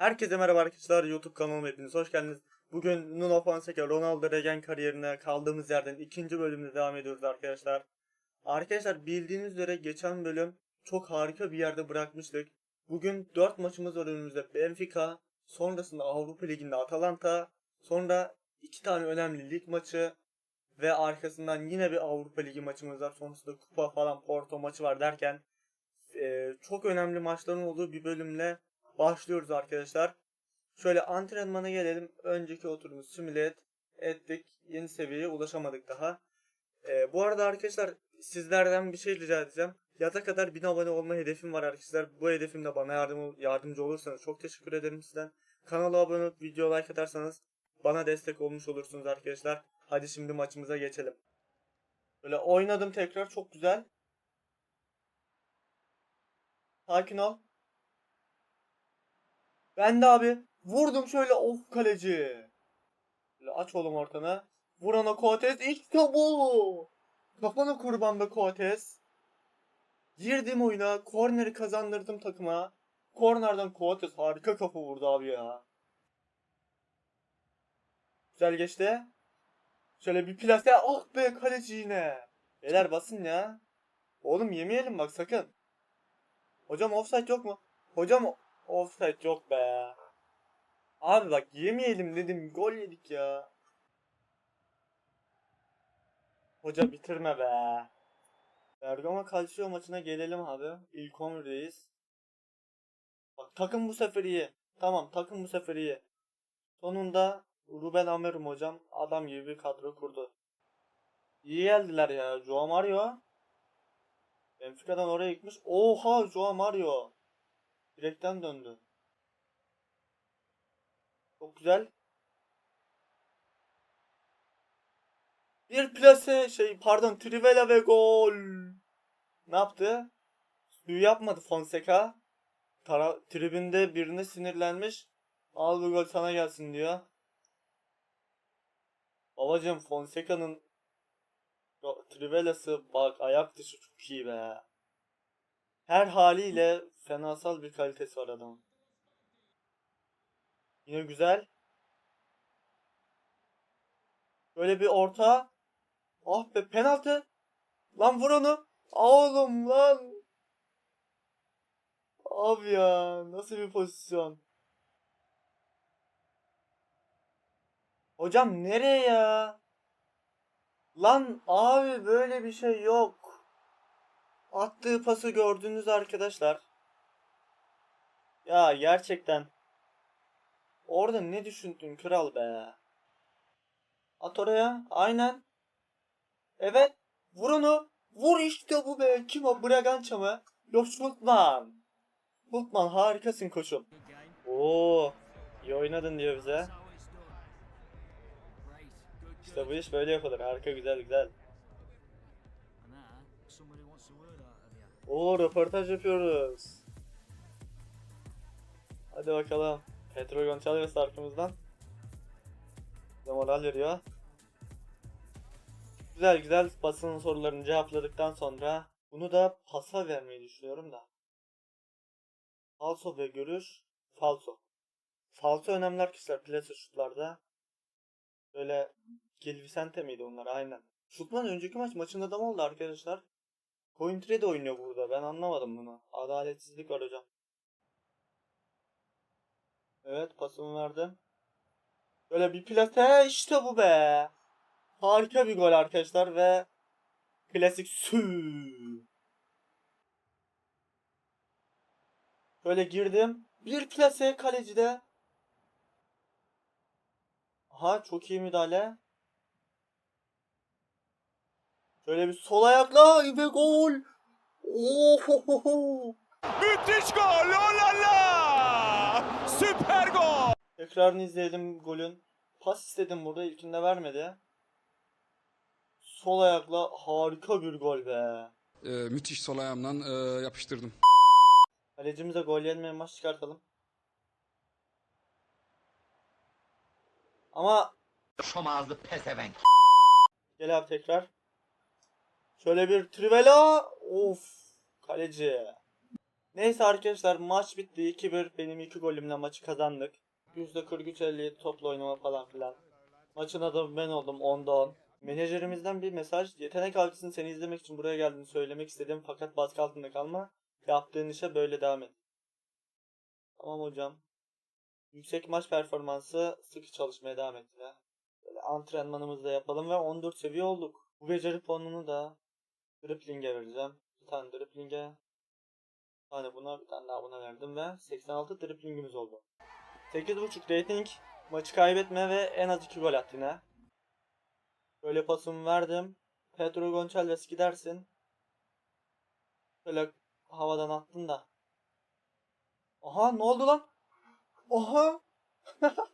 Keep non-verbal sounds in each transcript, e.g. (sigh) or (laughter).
Herkese merhaba arkadaşlar YouTube kanalıma hepiniz hoş geldiniz. Bugün Nuno Fonseca Ronaldo Regen kariyerine kaldığımız yerden ikinci bölümde devam ediyoruz arkadaşlar. Arkadaşlar bildiğiniz üzere geçen bölüm çok harika bir yerde bırakmıştık. Bugün 4 maçımız var önümüzde. Benfica, sonrasında Avrupa Ligi'nde Atalanta, sonra 2 tane önemli lig maçı ve arkasından yine bir Avrupa Ligi maçımız var. Sonrasında kupa falan Porto maçı var derken çok önemli maçların olduğu bir bölümle başlıyoruz arkadaşlar. Şöyle antrenmana gelelim. Önceki oturumu simüle et- ettik. Yeni seviyeye ulaşamadık daha. Ee, bu arada arkadaşlar sizlerden bir şey rica edeceğim. Yaza kadar 1000 abone olma hedefim var arkadaşlar. Bu hedefimde bana yardım, yardımcı olursanız çok teşekkür ederim sizden. Kanala abone olup video like atarsanız bana destek olmuş olursunuz arkadaşlar. Hadi şimdi maçımıza geçelim. Böyle oynadım tekrar çok güzel. Sakin ol. Ben de abi vurdum şöyle of kaleci. Böyle aç oğlum ortanı. Vurana Coates işte bu. Kafana kurban be Coates. Girdim oyuna. Korneri kazandırdım takıma. Kornerden Coates harika kafa vurdu abi ya. Güzel geçti. Şöyle bir plase. Ah be kaleci yine. Beyler basın ya. Oğlum yemeyelim bak sakın. Hocam offside yok mu? Hocam offside yok be. Abi bak yemeyelim dedim gol yedik ya. Hoca bitirme be. Bergama Calcio maçına gelelim abi. İlk 11'deyiz. Bak takım bu sefer iyi. Tamam takım bu sefer iyi. Sonunda Ruben Amorim hocam adam gibi bir kadro kurdu. İyi geldiler ya. Joao Mario. Benfica'dan oraya gitmiş. Oha Joao Mario. Direkten döndü. Çok güzel. Bir plase şey pardon Trivela ve gol. Ne yaptı? Suyu yapmadı Fonseca. Tara tribünde birine sinirlenmiş. Al bu gol sana gelsin diyor. Babacım Fonseca'nın Trivela'sı bak ayak dışı çok iyi be. Her haliyle fenasal bir kalitesi var adamın. Yine güzel. Böyle bir orta. Ah be penaltı. Lan vur onu. Oğlum lan. Abi ya nasıl bir pozisyon. Hocam nereye ya? Lan abi böyle bir şey yok. Attığı pası gördünüz arkadaşlar. Ya gerçekten. Orada ne düşündün kral be? At oraya. Aynen. Evet. Vur onu. Vur işte bu be. Kim o? Bragança mı? Yok Schultman. Schultman harikasın koçum. Oo. iyi oynadın diyor bize. İşte bu iş böyle yapılır. Harika güzel güzel. Oo röportaj yapıyoruz. Hadi bakalım. Petro Gonçalves arkamızdan. Bize moral veriyor. Güzel güzel basının sorularını cevapladıktan sonra bunu da pasa vermeyi düşünüyorum da. Falso ve görüş. Falso. Falso önemli arkadaşlar plase şutlarda. Böyle Gil Vicente miydi onlar aynen. Şutman önceki maç maçın adamı oldu arkadaşlar. Cointre de oynuyor burada. Ben anlamadım bunu. Adaletsizlik var hocam. Evet pasımı verdim. Böyle bir plase işte bu be. Harika bir gol arkadaşlar ve klasik sü. Böyle girdim. Bir plase kalecide. Aha çok iyi müdahale. Şöyle bir sol ayakla ve gol. Ohohoho. Müthiş gol! Oh la la! Süper gol! Tekrarını izleyelim golün. Pas istedim burada ilkinde vermedi. Sol ayakla harika bir gol be. Ee, müthiş sol ayağımdan e, yapıştırdım. Kalecimize gol yenmeyen maç çıkartalım. Ama Şom ağızlı pezevenk. gel abi tekrar. Şöyle bir trivela. Of. Kaleci. Neyse arkadaşlar maç bitti. 2-1 benim 2 golümle maçı kazandık. %43-57 toplu oynama falan filan. Maçın adamı ben oldum 10'da 10. Menajerimizden bir mesaj. Yetenek avcısının seni izlemek için buraya geldiğini söylemek istedim fakat baskı altında kalma. Yaptığın işe böyle devam et. Tamam hocam. Yüksek maç performansı sıkı çalışmaya devam et ya. Böyle antrenmanımızı da yapalım ve 14 seviye olduk. Bu beceri puanını da dripling'e vereceğim. Bir tane dripling'e. Bir buna bir tane daha buna verdim ve 86 driplingimiz oldu. 8.5 rating. Maçı kaybetme ve en az 2 gol at yine. Böyle pasımı verdim. Pedro Gonçalves gidersin. Böyle havadan attın da. Aha ne oldu lan? Oha! (laughs)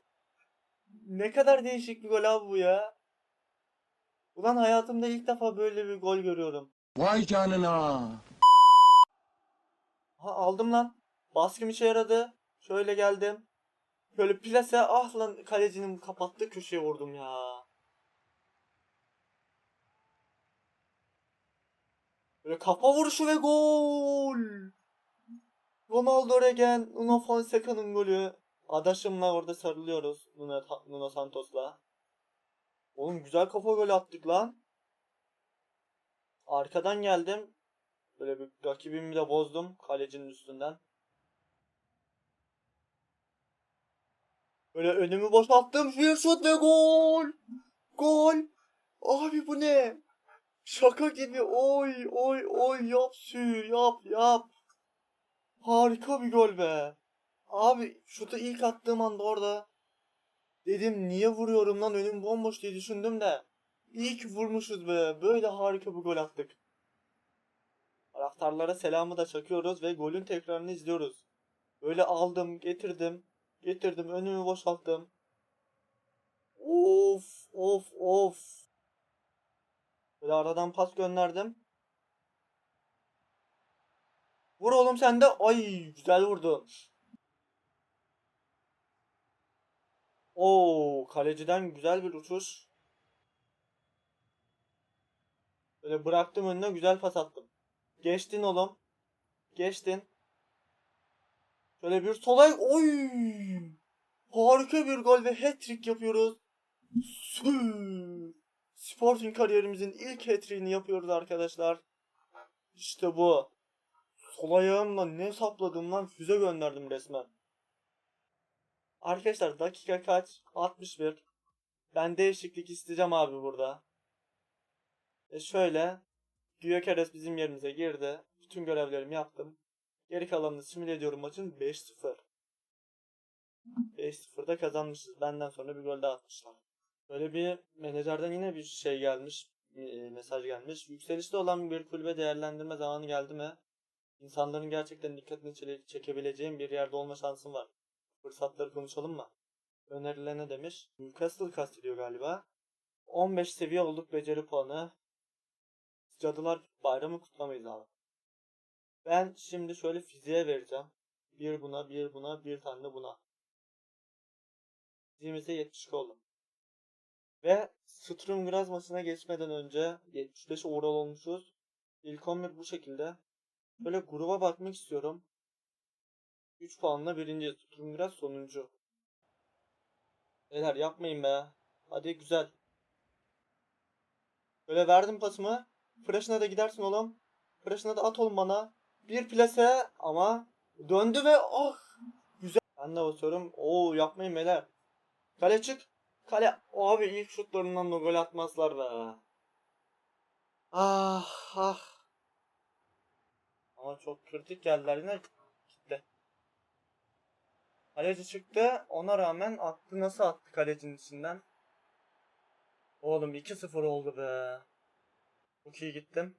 ne kadar değişik bir gol abi bu ya. Ulan hayatımda ilk defa böyle bir gol görüyorum. Vay canına. Ha aldım lan. Baskım işe yaradı. Şöyle geldim. Böyle plase ah lan kalecinin kapattığı köşeye vurdum ya. Böyle kafa vuruşu ve gol. Ronaldo Regen, Nuno Fonseca'nın golü. Adaşımla orada sarılıyoruz. Nuno, Nuno Santos'la. Oğlum güzel kafa gol attık lan. Arkadan geldim. Böyle bir rakibimi de bozdum kalecinin üstünden. Böyle önümü boşalttım. Bir şut ve gol. Gol. Abi bu ne? Şaka gibi. Oy oy oy yap sü yap yap. Harika bir gol be. Abi şutu ilk attığım anda orada dedim niye vuruyorum lan önüm bomboş diye düşündüm de. İyi ki vurmuşuz be. Böyle harika bir gol attık. Taraftarlara selamı da çakıyoruz ve golün tekrarını izliyoruz. Böyle aldım, getirdim, getirdim, önümü boşalttım. Of, of, of. Böyle aradan pas gönderdim. Vur oğlum sen de. Ay, güzel vurdu. Oo, kaleciden güzel bir uçuş. Böyle bıraktım önüne güzel pas attım. Geçtin oğlum. Geçtin. Şöyle bir sola oy! Harika bir gol ve hat-trick yapıyoruz. Sporting kariyerimizin ilk hat-trick'ini yapıyoruz arkadaşlar. İşte bu. Sol ayağımla ne sapladım lan füze gönderdim resmen. Arkadaşlar dakika kaç? 61. Ben değişiklik isteyeceğim abi burada. E şöyle Gyökeres bizim yerimize girdi. Bütün görevlerimi yaptım. Geri kalanını simüle ediyorum maçın 5-0. 5-0'da kazanmışız. Benden sonra bir gol daha atmışlar. Böyle bir menajerden yine bir şey gelmiş. e, mesaj gelmiş. Yükselişte olan bir kulübe değerlendirme zamanı geldi mi? İnsanların gerçekten dikkatini çekebileceğim bir yerde olma şansın var. Fırsatları konuşalım mı? Önerilerine demiş. Newcastle kastediyor galiba. 15 seviye olduk beceri puanı. Cadılar bayramı kutlamayız abi. Ben şimdi şöyle fiziğe vereceğim. Bir buna, bir buna, bir tane de buna. Fiziğimize 70 oldum. Ve Strumgras maçına geçmeden önce 75 overall olmuşuz. İlk 11 bu şekilde. Böyle gruba bakmak istiyorum. 3 puanla birinci. Strumgras sonuncu. Beyler yapmayın be. Hadi güzel. Böyle verdim pasımı. Flash'ına da gidersin oğlum. Flash'ına da at oğlum bana. Bir plase ama döndü ve ah güzel. Ben de basıyorum. Oo yapmayın beyler. Kale çık. Kale. Abi ilk şutlarından da gol atmazlar be. Ah ah. Ama çok kritik geldiler yine. Kitle. Kaleci çıktı. Ona rağmen attı. Nasıl attı kalecinin içinden? Oğlum 2-0 oldu be. Çok iyi gittim.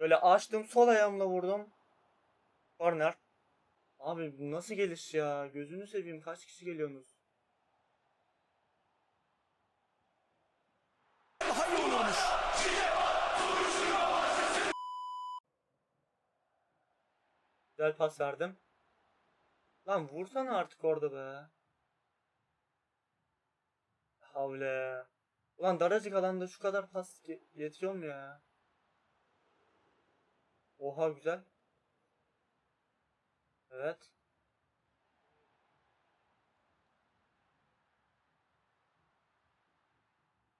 Böyle açtım sol ayağımla vurdum. Corner. Abi nasıl geliş ya? Gözünü seveyim kaç kişi geliyorsunuz? Daha iyi olurmuş. Güzel pas verdim. Lan vursana artık orada be. Havle. Ulan daracık alanda şu kadar pas ye- yetiyor mu ya? Oha güzel. Evet.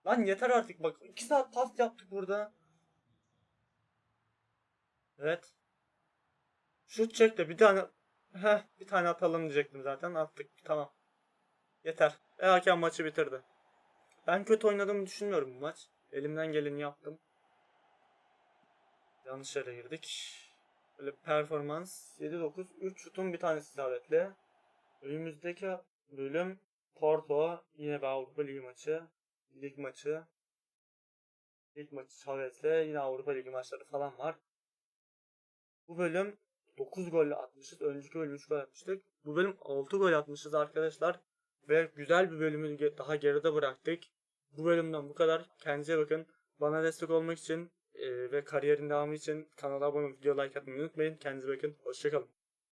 Lan yeter artık bak. 2 saat pas yaptık burada. Evet. Şut çek de bir tane Heh, bir tane atalım diyecektim zaten. Attık. Tamam. Yeter. E hakem maçı bitirdi. Ben kötü oynadığımı düşünmüyorum bu maç. Elimden geleni yaptım. Yanlış yere girdik. Böyle performans 7-9 3 şutun bir tanesi isabetli. Önümüzdeki bölüm Porto yine bir Avrupa Ligi maçı. Lig maçı. Lig maçı Chavez'le yine Avrupa Ligi maçları falan var. Bu bölüm 9 gol atmışız. Önceki bölüm 3 gol atmıştık. Bu bölüm 6 gol atmışız arkadaşlar. Ve güzel bir bölümü daha geride bıraktık. Bu bölümden bu kadar. Kendinize bakın. Bana destek olmak için e, ve kariyerin devamı için kanala abone olup video like atmayı unutmayın. Kendinize bakın. Hoşçakalın.